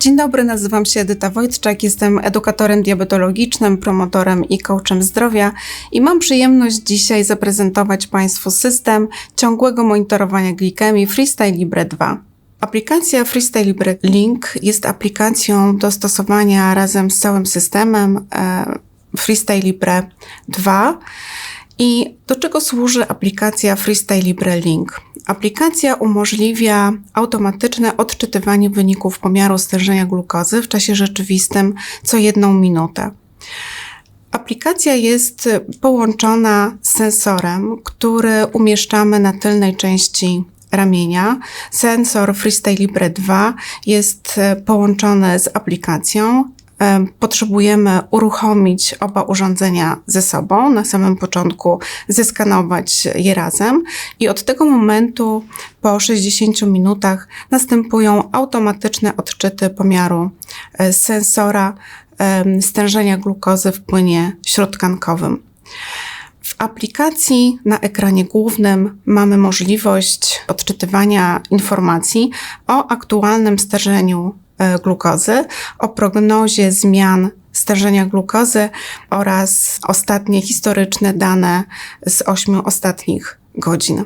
Dzień dobry, nazywam się Edyta Wojtczak, jestem edukatorem diabetologicznym, promotorem i coachem zdrowia i mam przyjemność dzisiaj zaprezentować Państwu system ciągłego monitorowania glikemii Freestyle Libre 2. Aplikacja Freestyle Libre Link jest aplikacją do stosowania razem z całym systemem e, Freestyle Libre 2. I do czego służy aplikacja Freestyle Libre Link? Aplikacja umożliwia automatyczne odczytywanie wyników pomiaru stężenia glukozy w czasie rzeczywistym co jedną minutę. Aplikacja jest połączona z sensorem, który umieszczamy na tylnej części ramienia. Sensor Freestyle Libre 2 jest połączony z aplikacją potrzebujemy uruchomić oba urządzenia ze sobą, na samym początku zeskanować je razem i od tego momentu po 60 minutach następują automatyczne odczyty pomiaru e, sensora stężenia glukozy w płynie śródtkankowym. W aplikacji na ekranie głównym mamy możliwość odczytywania informacji o aktualnym stężeniu glukozy, o prognozie zmian stężenia glukozy oraz ostatnie historyczne dane z ośmiu ostatnich godzin.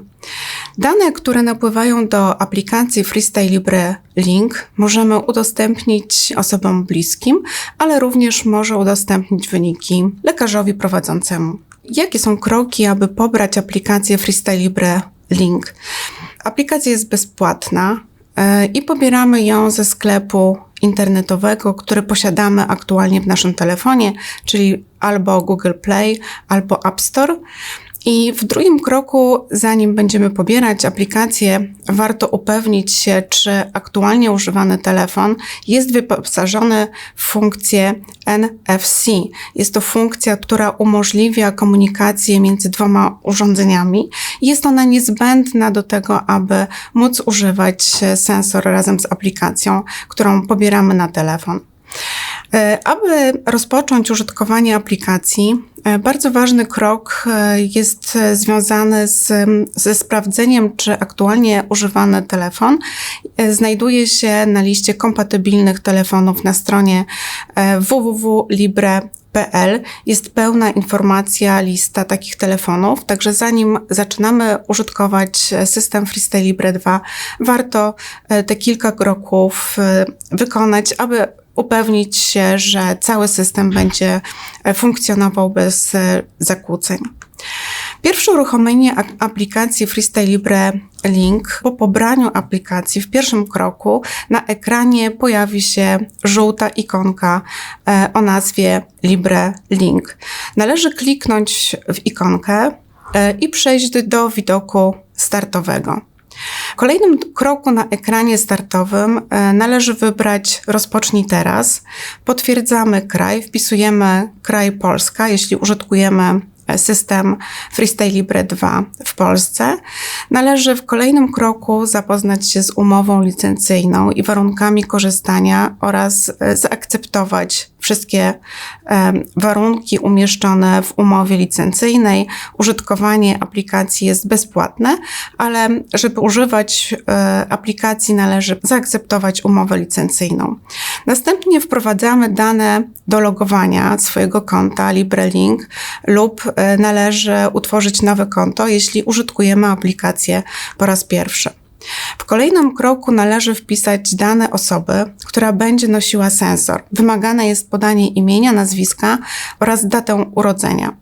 Dane, które napływają do aplikacji Freestyle Libre Link, możemy udostępnić osobom bliskim, ale również może udostępnić wyniki lekarzowi prowadzącemu. Jakie są kroki, aby pobrać aplikację Freestyle Libre Link? Aplikacja jest bezpłatna, E, i pobieramy ją ze sklepu internetowego, który posiadamy aktualnie w naszym telefonie, czyli albo Google Play, albo App Store. I w drugim kroku, zanim będziemy pobierać aplikację, warto upewnić się, czy aktualnie używany telefon jest wyposażony w funkcję NFC. Jest to funkcja, która umożliwia komunikację między dwoma urządzeniami. Jest ona niezbędna do tego, aby móc używać sensor razem z aplikacją, którą pobieramy na telefon. E, aby rozpocząć użytkowanie aplikacji, bardzo ważny krok e, jest związany z, ze sprawdzeniem, czy aktualnie używany telefon. Znajduje się na liście kompatybilnych telefonów na stronie www.libre.pl PL jest pełna informacja, lista takich telefonów, także zanim zaczynamy użytkować system Freestyle Libre 2, warto te kilka kroków wykonać, aby upewnić się, że cały system będzie e, funkcjonował bez e, zakłóceń. Pierwsze uruchomienie aplikacji Freestyle Libre Link po pobraniu aplikacji w pierwszym kroku na ekranie pojawi się żółta ikonka e, o nazwie Libre Link. Należy kliknąć w ikonkę i przejść do widoku startowego. W kolejnym kroku na ekranie startowym e, należy wybrać Rozpocznij teraz. Potwierdzamy kraj, wpisujemy kraj Polska, jeśli użytkujemy system Freestyle Libre 2 w Polsce, należy w kolejnym kroku zapoznać się z umową licencyjną i warunkami korzystania oraz e, zaakceptować wszystkie warunki umieszczone w umowie licencyjnej. Użytkowanie aplikacji jest bezpłatne, ale żeby używać e, aplikacji należy zaakceptować umowę licencyjną. Następnie wprowadzamy dane do logowania swojego konta LibreLink lub e, należy utworzyć nowe konto, jeśli użytkujemy aplikację po raz pierwszy. W kolejnym kroku należy wpisać dane osoby, która będzie nosiła sensor. Wymagane jest podanie imienia, nazwiska oraz datę urodzenia.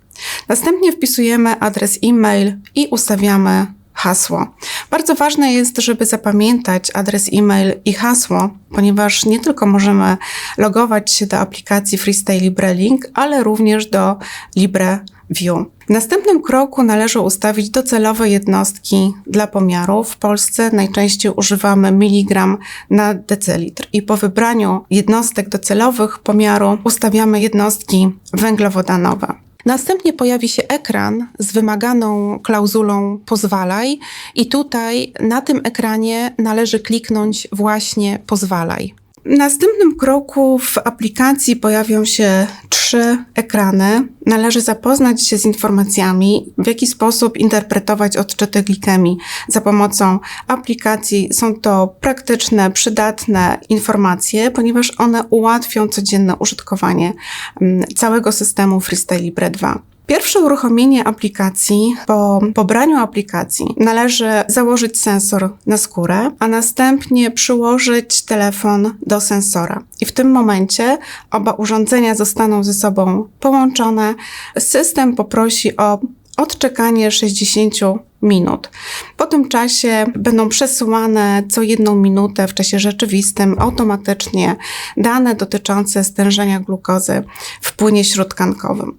Następnie wpisujemy adres e-mail i ustawiamy hasło. Bardzo ważne jest, żeby zapamiętać adres e-mail i hasło, ponieważ nie tylko możemy logować się do aplikacji Freestyle Libre Link, ale również do Libre View. W następnym kroku należy ustawić docelowe jednostki dla pomiaru. W Polsce najczęściej używamy miligram na decylitr i po wybraniu jednostek docelowych pomiaru ustawiamy jednostki węglowodanowe. Następnie pojawi się ekran z wymaganą klauzulą pozwalaj i tutaj na tym ekranie należy kliknąć właśnie pozwalaj. W następnym kroku w aplikacji pojawią się trzy ekrany. Należy zapoznać się z informacjami, w jaki sposób interpretować odczyty glikemii za pomocą aplikacji. Są to praktyczne, przydatne informacje, ponieważ one ułatwią codzienne użytkowanie mm, całego systemu Freestyle Libre 2. Pierwsze uruchomienie aplikacji, po pobraniu aplikacji należy założyć sensor na skórę, a następnie przyłożyć telefon do sensora. I w tym momencie oba urządzenia zostaną ze sobą połączone. System poprosi o odczekanie 60 minut. Po tym czasie będą przesyłane co jedną minutę w czasie rzeczywistym automatycznie dane dotyczące stężenia glukozy w płynie śródkankowym.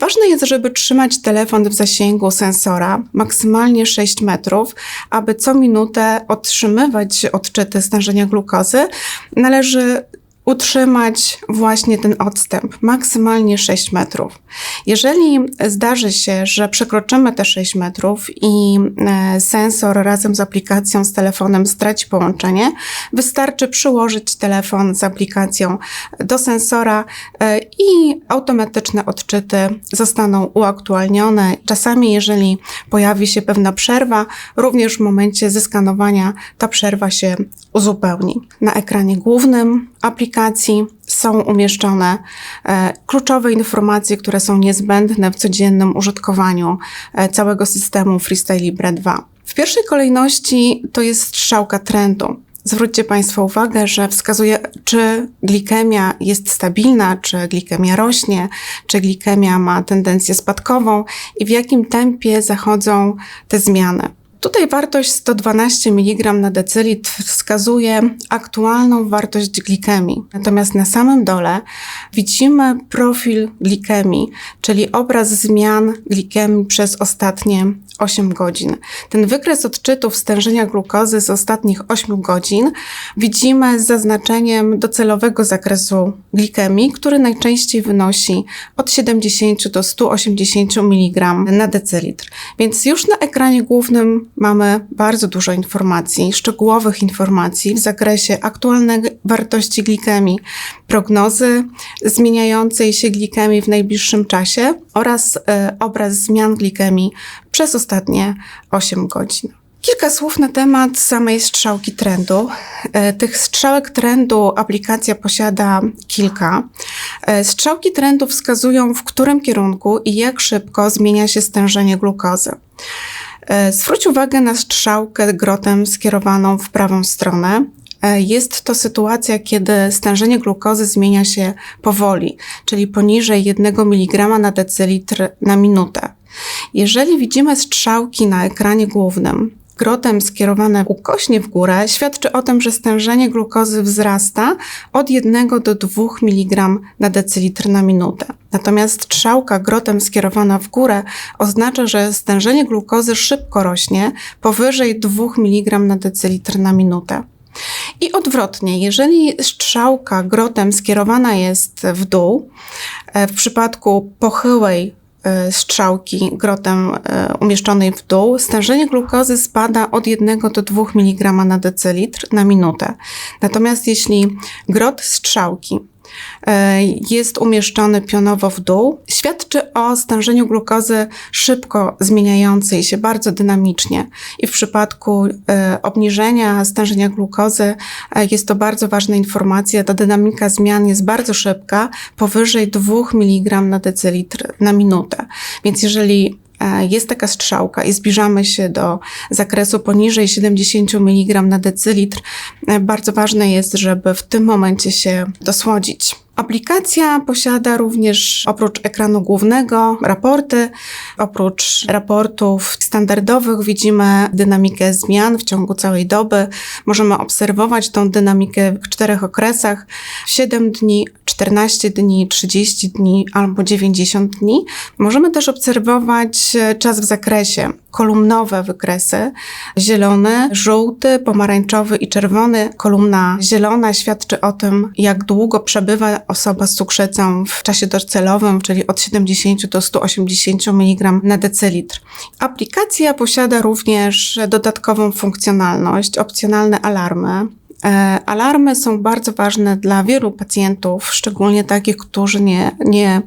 Ważne jest, żeby trzymać telefon w zasięgu sensora maksymalnie 6 metrów, aby co minutę otrzymywać odczyty stężenia glukozy. Należy utrzymać właśnie ten odstęp, maksymalnie 6 metrów. Jeżeli zdarzy się, że przekroczymy te 6 metrów i e, sensor razem z aplikacją z telefonem straci połączenie, wystarczy przyłożyć telefon z aplikacją do sensora e, i automatyczne odczyty zostaną uaktualnione. Czasami, jeżeli pojawi się pewna przerwa, również w momencie zeskanowania ta przerwa się uzupełni. Na ekranie głównym aplikacji są umieszczone e, kluczowe informacje, które są niezbędne w codziennym użytkowaniu e, całego systemu Freestyle Libre 2. W pierwszej kolejności to jest strzałka trendu. Zwróćcie Państwo uwagę, że wskazuje, czy glikemia jest stabilna, czy glikemia rośnie, czy glikemia ma tendencję spadkową i w jakim tempie zachodzą te zmiany. Tutaj wartość 112 mg na decylitr wskazuje aktualną wartość glikemii. Natomiast na samym dole widzimy profil glikemii, czyli obraz zmian glikemii przez ostatnie 8 godzin. Ten wykres odczytów stężenia glukozy z ostatnich 8 godzin widzimy z zaznaczeniem docelowego zakresu glikemii, który najczęściej wynosi od 70 do 180 mg na decylitr. Więc już na ekranie głównym mamy bardzo dużo informacji, szczegółowych informacji w zakresie aktualnej wartości glikemii, prognozy zmieniającej się glikemii w najbliższym czasie oraz e, obraz zmian glikemii przez ostatnie 8 godzin. Kilka słów na temat samej strzałki trendu. E, tych strzałek trendu aplikacja posiada kilka. E, strzałki trendu wskazują, w którym kierunku i jak szybko zmienia się stężenie glukozy. E, zwróć uwagę na strzałkę grotem skierowaną w prawą stronę. Jest to sytuacja, kiedy stężenie glukozy zmienia się powoli, czyli poniżej 1 mg na decylitr na minutę. Jeżeli widzimy strzałki na ekranie głównym, grotem skierowane ukośnie w górę, świadczy o tym, że stężenie glukozy wzrasta od 1 do 2 mg na decylitr na minutę. Natomiast strzałka grotem skierowana w górę oznacza, że stężenie glukozy szybko rośnie powyżej 2 mg na decylitr na minutę. I odwrotnie, jeżeli strzałka grotem skierowana jest w dół, e, w przypadku pochyłej E, strzałki grotem e, umieszczonej w dół, stężenie glukozy spada od 1 do 2 mg na decylitr na minutę. Natomiast jeśli grot strzałki jest umieszczony pionowo w dół, świadczy o stężeniu glukozy szybko zmieniającej się bardzo dynamicznie. I w przypadku e, obniżenia stężenia glukozy e, jest to bardzo ważna informacja. Ta dynamika zmian jest bardzo szybka, powyżej 2 mg na decylitr na minutę. Więc jeżeli jest taka strzałka i zbliżamy się do zakresu poniżej 70 mg na decylitr, bardzo ważne jest, żeby w tym momencie się dosłodzić. Aplikacja posiada również oprócz ekranu głównego raporty. Oprócz raportów standardowych widzimy dynamikę zmian w ciągu całej doby. Możemy obserwować tą dynamikę w czterech okresach: 7 dni, 14 dni, 30 dni albo 90 dni. Możemy też obserwować czas w zakresie, kolumnowe wykresy, zielony, żółty, pomarańczowy i czerwony. Kolumna zielona świadczy o tym, jak długo przebywa osoba z cukrzycą w czasie docelowym, czyli od 70 do 180 mg na decylitr. Aplikacja posiada również dodatkową funkcjonalność, opcjonalne alarmy, Alarmy są bardzo ważne dla wielu pacjentów, szczególnie takich, którzy nie, nie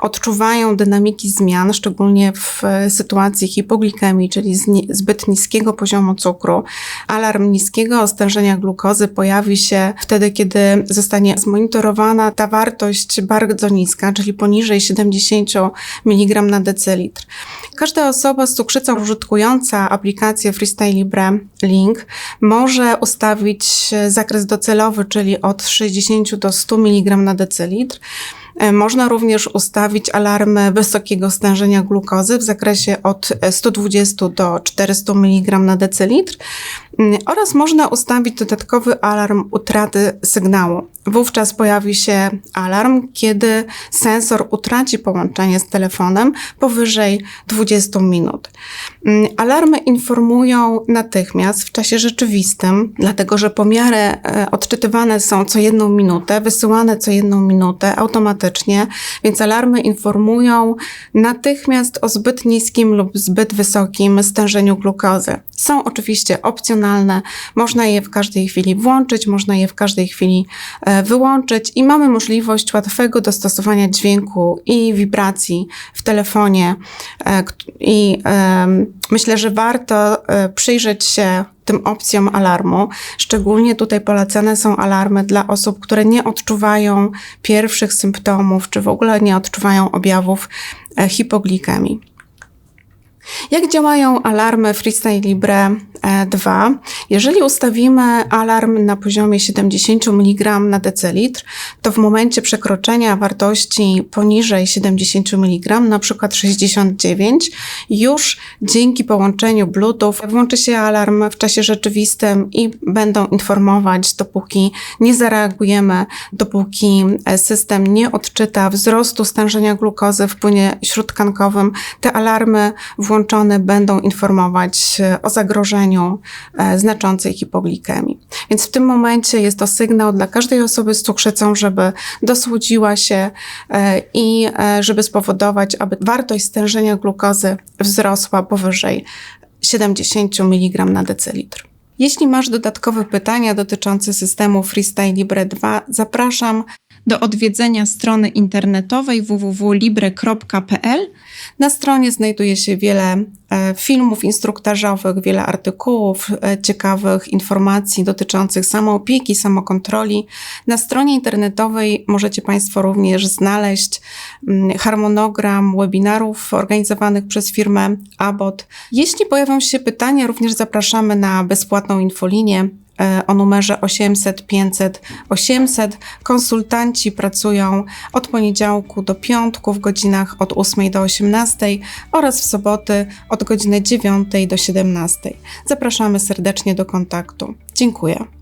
odczuwają dynamiki zmian, szczególnie w e, sytuacji hipoglikemii, czyli zbyt niskiego poziomu cukru. Alarm niskiego stężenia glukozy pojawi się wtedy, kiedy zostanie zmonitorowana ta wartość bardzo niska, czyli poniżej 70 mg na decylitr. Każda osoba z cukrzycą użytkująca aplikację Freestyle Libre Link może ustawić e, zakres docelowy, czyli od 60 do 100 mg na decylitr. E, Można również ustawić alarmy wysokiego stężenia glukozy w zakresie od e, 120 do 400 mg na decylitr oraz można ustawić dodatkowy alarm utraty sygnału. Wówczas pojawi się alarm, kiedy sensor utraci połączenie z telefonem powyżej 20 minut. Mm, Alarmy informują natychmiast w czasie rzeczywistym, dlatego że pomiary e, odczytywane są co jedną minutę, wysyłane co jedną minutę automatycznie, więc alarmy informują natychmiast o zbyt niskim lub zbyt wysokim stężeniu glukozy. Są oczywiście opcjonalne, można je w każdej chwili włączyć, można je w każdej chwili e, wyłączyć i mamy możliwość łatwego dostosowania dźwięku i wibracji w telefonie. e, I myślę, że warto e, przyjrzeć się tym opcjom alarmu. Szczególnie tutaj polecane są alarmy dla osób, które nie odczuwają pierwszych symptomów, czy w ogóle nie odczuwają objawów hipoglikemii. Jak działają alarmy Freestyle Libre e, 2? Jeżeli ustawimy alarm na poziomie 70 mg na decylitr, to w momencie przekroczenia wartości poniżej 70 mg, na przykład 69, już dzięki połączeniu Bluetooth włączy się alarm w czasie rzeczywistym i będą informować, dopóki nie zareagujemy, dopóki e, system nie odczyta wzrostu stężenia glukozy w płynie śródtkankowym, te alarmy włączone będą informować e, o zagrożeniu e, znaczącej hipoglikemii. Więc w tym momencie jest to sygnał dla każdej osoby z cukrzycą, żeby dosłodziła się e, i żeby spowodować, aby wartość stężenia glukozy wzrosła powyżej 70 mg na decylitr. Jeśli masz dodatkowe pytania dotyczące systemu Freestyle Libre 2, zapraszam do odwiedzenia strony internetowej www.libre.pl. Na stronie znajduje się wiele e, filmów instruktażowych, wiele artykułów, e, ciekawych informacji dotyczących samoopieki, samokontroli. Na stronie internetowej możecie Państwo również znaleźć mm, harmonogram webinarów organizowanych przez firmę Abbott. Jeśli pojawią się pytania, również zapraszamy na bezpłatną infolinię o numerze 800 500 800. Konsultanci pracują od poniedziałku do piątku w godzinach od 8 do 18 oraz w soboty od godziny 9 do 17. Zapraszamy serdecznie do kontaktu. Dziękuję.